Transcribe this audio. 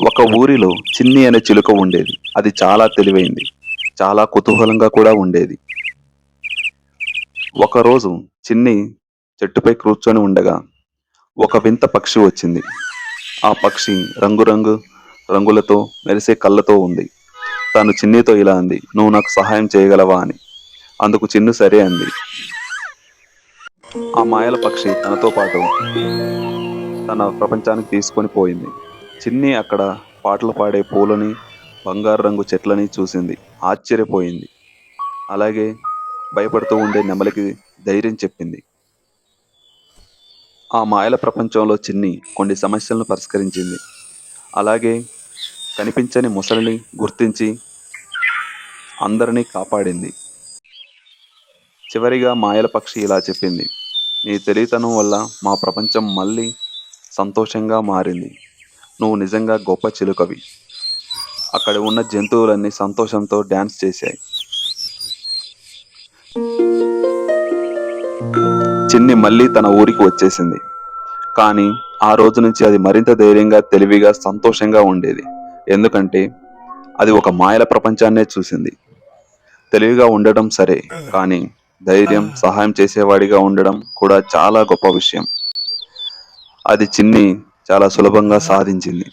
ఒక ఊరిలో చిన్ని అనే చిలుక ఉండేది. అది చాలా తెలివైంది. చాలా కుతూహలంగా కూడా ఉండేది. ఒకరోజు చిన్ని చెట్టుపై కూర్చొని ఉండగా ఒక వింత పక్షి వచ్చింది. ఆ పక్షి రంగురంగు రంగులతో మెరిసే కళ్ళతో ఉంది. తాను చిన్నితో ఇలా అంది నువ్వు నాకు సహాయం చేయగలవా? అని. అందుకు చిన్ను సరే అంది. ఆ మాయల పక్షి తనతో పాటు తన ప్రపంచానికి తీసుకొని పోయింది. చిన్ని అక్కడ పాటలు పాడే పూలని బంగారు రంగు చెట్లని చూసింది. ఆశ్చర్యపోయింది. అలాగే భయపడుతూ ఉండే నెమలికి ధైర్యం చెప్పింది. ఆ మాయల ప్రపంచంలో చిన్ని కొన్ని సమస్యలను పరిష్కరించింది. అలాగే కనిపించని ముసలిని గుర్తించి అందరినీ కాపాడింది. చివరిగా మాయల పక్షి ఇలా చెప్పింది నీ తెలివితనం వల్ల మా ప్రపంచం మళ్ళీ సంతోషంగా మారింది. నువ్వు నిజంగా గొప్ప చిలుకవి. అక్కడ ఉన్న జంతువులన్నీ సంతోషంతో డ్యాన్స్ చేశాయి. చిన్ని మళ్ళీ తన ఊరికి వచ్చేసింది. కానీ ఆ రోజు నుంచి అది మరింత ధైర్యంగా తెలివిగా సంతోషంగా ఉండేది. ఎందుకంటే అది ఒక మాయల ప్రపంచాన్నే చూసింది. తెలివిగా ఉండడం సరే కానీ ధైర్యం సహాయం చేసేవాడిగా ఉండడం కూడా చాలా గొప్ప విషయం. అది చిన్ని చాలా సులభంగా సాధించింది.